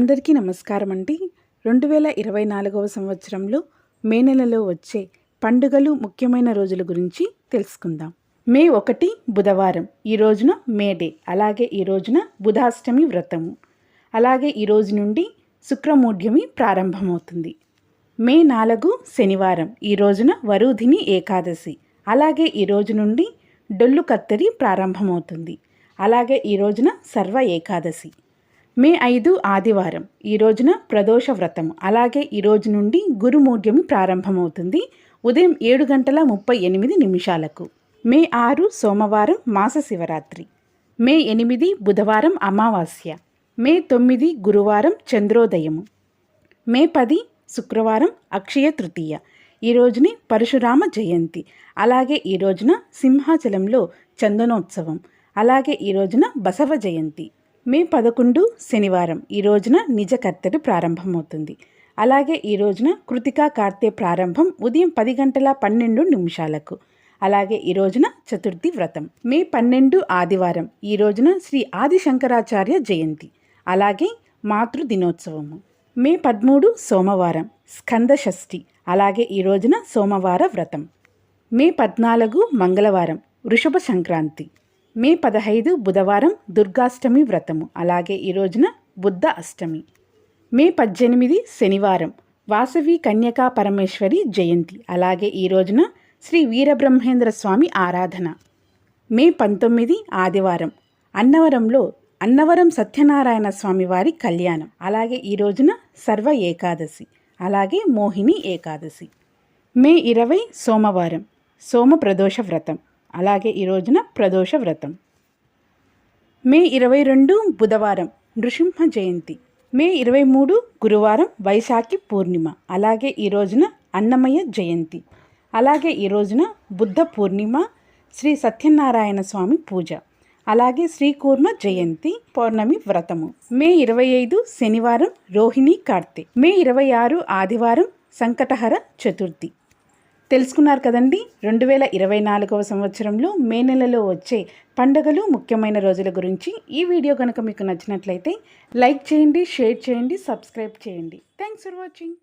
అందరికీ నమస్కారం అండి. రెండు వేల ఇరవై నాలుగవ సంవత్సరంలో మే నెలలో వచ్చే పండుగలు ముఖ్యమైన రోజుల గురించి తెలుసుకుందాం. మే ఒకటి బుధవారం ఈ రోజున మే డే అలాగే ఈ రోజున బుధాష్టమి వ్రతము. అలాగే ఈ రోజు నుండి శుక్రమూఢ్యమి ప్రారంభమవుతుంది. మే నాలుగు శనివారం ఈ రోజున వరుధిని ఏకాదశి అలాగే ఈ రోజు నుండి డొల్లు కత్తెరి ప్రారంభమవుతుంది. అలాగే ఈ రోజున సర్వ ఏకాదశి. మే ఐదు ఆదివారం. ఈ రోజున ప్రదోష వ్రతం. అలాగే ఈ రోజు నుండి గురుమూఢ్యమి ప్రారంభమవుతుంది. ఉదయం ఏడు గంటల ముప్పై ఎనిమిది నిమిషాలకు. మే ఆరు సోమవారం మాస శివరాత్రి. మే ఎనిమిది బుధవారం అమావాస్య. మే తొమ్మిది గురువారం చంద్రోదయము. మే పది శుక్రవారం అక్షయ తృతీయ. ఈ రోజుని పరశురామ జయంతి. అలాగే ఈ రోజున సింహాచలంలో చందనోత్సవం. అలాగే ఈ రోజున బసవ జయంతి. మే పదకొండు శనివారం. ఈ రోజున నిజ కర్తెడు ప్రారంభమవుతుంది. అలాగే ఈ రోజున కృతికా కార్తె ప్రారంభం ఉదయం పది గంటల పన్నెండు నిమిషాలకు. అలాగే ఈ రోజున చతుర్థి వ్రతం. మే పన్నెండు ఆదివారం. ఈ రోజున శ్రీ ఆది శంకరాచార్య జయంతి. అలాగే మాతృ దినోత్సవము మే పదమూడు సోమవారం. స్కంద షష్ఠి. అలాగే ఈ రోజున సోమవార వ్రతం. మే పద్నాలుగు మంగళవారం. వృషభ సంక్రాంతి. మే పదహైదు బుధవారం దుర్గాష్టమి వ్రతము. అలాగే ఈ రోజున బుద్ధ అష్టమి. మే పద్దెనిమిది శనివారం వాసవి కన్యకా పరమేశ్వరి జయంతి. అలాగే ఈ రోజున శ్రీ వీరబ్రహ్మేంద్ర స్వామి ఆరాధన. మే పంతొమ్మిది ఆదివారం అన్నవరంలో అన్నవరం సత్యనారాయణ స్వామి వారి కళ్యాణం. అలాగే ఈ రోజున సర్వ ఏకాదశి. అలాగే మోహిని ఏకాదశి. మే ఇరవై సోమవారం సోమ ప్రదోష వ్రతం. అలాగే ఈ రోజున ప్రదోష వ్రతం. మే ఇరవై రెండు బుధవారం నృసింహ జయంతి. మే ఇరవై మూడు గురువారం వైశాఖి పూర్ణిమ. అలాగే ఈ రోజున అన్నమయ్య జయంతి. అలాగే ఈ రోజున బుద్ధ పూర్ణిమ శ్రీ సత్యనారాయణ స్వామి పూజ. అలాగే శ్రీకూర్మ జయంతి పౌర్ణమి వ్రతము. మే ఇరవై ఐదు శనివారం రోహిణి కార్తె. మే ఇరవై ఆరు ఆదివారం సంకటహర చతుర్థి. తెలుసుకున్నారు కదండి. రెండు వేల ఇరవై నాలుగవ సంవత్సరంలో మే నెలలో వచ్చే పండుగలు ముఖ్యమైన రోజుల గురించి ఈ వీడియో కనుక మీకు నచ్చినట్లయితే లైక్ చేయండి షేర్ చేయండి సబ్స్క్రైబ్ చేయండి. Thanks for watching.